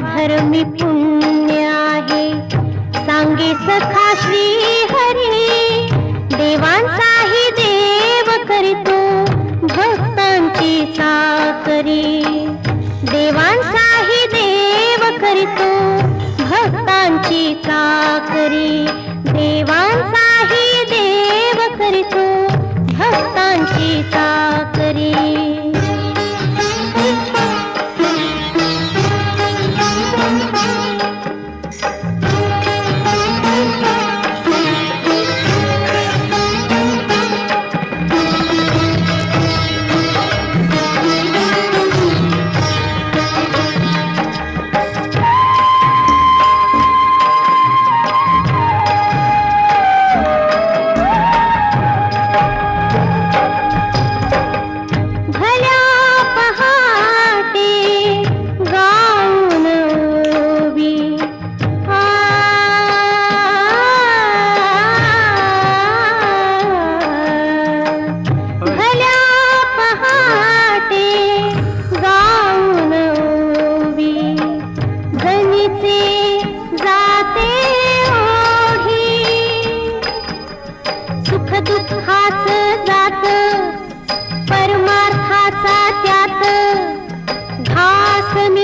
धर्मी पुण्य आहे. सांगे सखा श्री हरी देवांचाही देव करीतो भक्तांची साकरी देवांचाही देव करीतो भक्तांची सा सुख दुःखाच जात परमार्थाचा त्यात घास मी